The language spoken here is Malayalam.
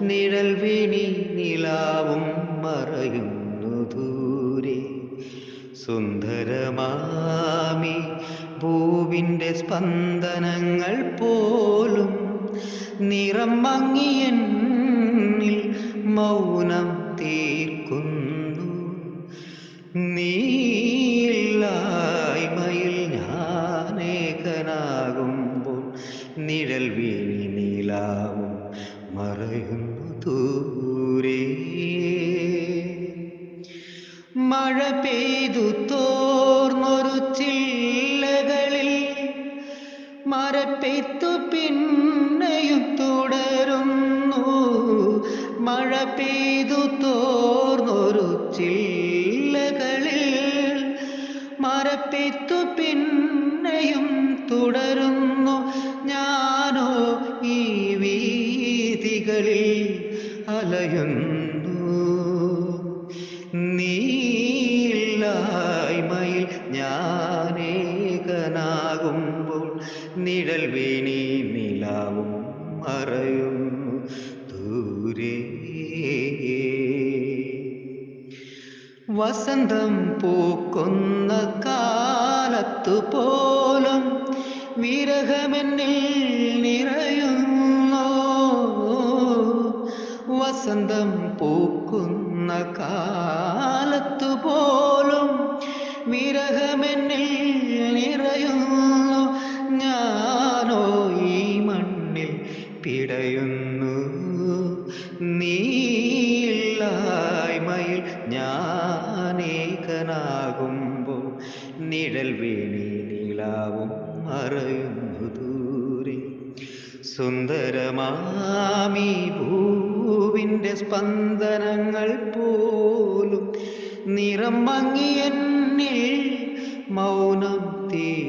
നിഴൽ നിലാവും മറയുന്നു ദൂരെ. സുന്ദരമാമി ഭൂവിന്റെ സ്പന്ദനങ്ങൾ പോലും നിറം മങ്ങിയൻ മൗനം ഞാനേകനാകുമ്പോൾ നിഴൽ വീണി നീലാവും മറയുന്നു ദൂരെ. മഴ പെയ്തു തോർന്നൊരു ചില്ലകളിൽ മരപ്പെയ്ത്തു പിന്നെയും തുടരുന്നു. മഴ പെയ്തു തോർന്നൊരു ചില്ലകളിൽ മരപ്പെയ്ത്തു പിന്നെയും തുടരുന്നു. ഞാനോ ഈ വീതികളിൽ അലയുന്നു. നീലായ്മയിൽ ഞാനേകനാകുമ്പോൾ നിഴൽ വീണി നിലാവും മറയുന്നു. ദൂരെ. വസന്തം പൂക്കുന്ന കാലത്തു പോലും വിരഹമെന്നിൽ നിറയുന്നു. വസന്തം പൂക്കുന്ന കാലത്തു പോലും വിരഹമെന്നിൽ നിറയുന്നു. ഞാനോ ഈ മണ്ണിൽ പിടയുന്നു. നീയില്ലായ്മയിൽ ഞാനേകനാകുമ്പോൾ നിഴൽ വീണി നീളാവും മറയുന്നു ദൂരെ. സുന്ദരമാമി ഭൂവിന്റെ സ്പന്ദനങ്ങൾ പോലും നിറം മങ്ങിയെന്നിൽ മൗനം തീ